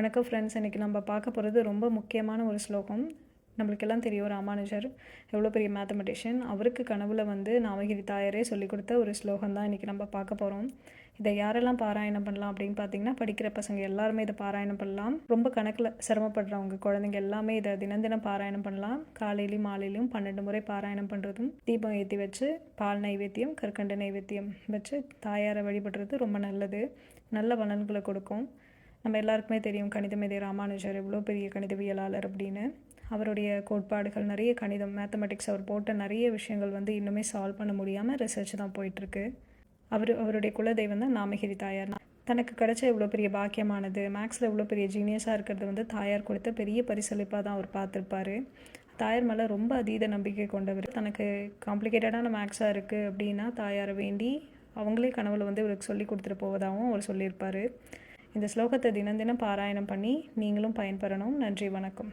வணக்கம் ஃப்ரெண்ட்ஸ் இன்றைக்கி நம்ம பார்க்க போகிறது ரொம்ப முக்கியமான ஒரு ஸ்லோகம். நம்மளுக்கெல்லாம் தெரியும் ராமானுஜர் எவ்வளோ பெரிய மேத்தமெட்டிஷியன் அவருக்கு கனவுல வந்து நாமகிரி தாயாரே சொல்லிக் கொடுத்த ஒரு ஸ்லோகம் தான் இன்றைக்கி நம்ம பார்க்க போகிறோம் இதை யாரெல்லாம் பாராயணம் பண்ணலாம் அப்படின்னு பார்த்தீங்கன்னா படிக்கிற பசங்க எல்லாருமே இதை பாராயணம் பண்ணலாம். ரொம்ப கணக்கில் சிரமப்படுறவங்க குழந்தைங்க எல்லாமே இதை தினம் தினம் பாராயணம் பண்ணலாம். காலையிலையும் மாலையிலையும் பன்னெண்டு முறை பாராயணம் பண்ணுறதும் தீபம் ஏற்றி வச்சு பால் நைவேத்தியம் கற்கண்டு நைவேத்தியம் வச்சு தாயாரை வழிபடுறது ரொம்ப நல்லது. நல்ல பலன்களை கொடுக்கும். நம்ம எல்லாருக்குமே தெரியும் கணிதமேதை ராமானுஜர் எவ்வளோ பெரிய கணிதவியலாளர் அப்படின்னு. அவருடைய கோட்பாடுகள் நிறைய கணிதம் மேத்தமெட்டிக்ஸ் அவர் போட்ட நிறைய விஷயங்கள் வந்து இன்னுமே சால்வ் பண்ண முடியாமல் ரிசர்ச் தான் போயிட்டுருக்கு. அவர் அவருடைய குலதெய்வம் தான் நாமகிரி தாயார். தனக்கு கிடைச்ச இவ்வளோ பெரிய பாக்கியமானது மேக்ஸில் இவ்வளோ பெரிய ஜீனியஸாக இருக்கிறது வந்து தாயார் கொடுத்த பெரிய பரிசளிப்பாக தான் அவர் பார்த்துருப்பாரு. தாயார் மேலே ரொம்ப அதீத நம்பிக்கை கொண்டவர். தனக்கு காம்ப்ளிகேட்டடான மேக்ஸாக இருக்குது அப்படின்னா தாயாரை வேண்டி அவங்களே கனவுல வந்து இவருக்கு சொல்லி கொடுத்துட்டு போவதாகவும் அவர் சொல்லியிருப்பார். இந்த ஸ்லோகத்தை தினம் தினம் பாராயணம் பண்ணி நீங்களும் பயன்பெறணும். நன்றி வணக்கம்.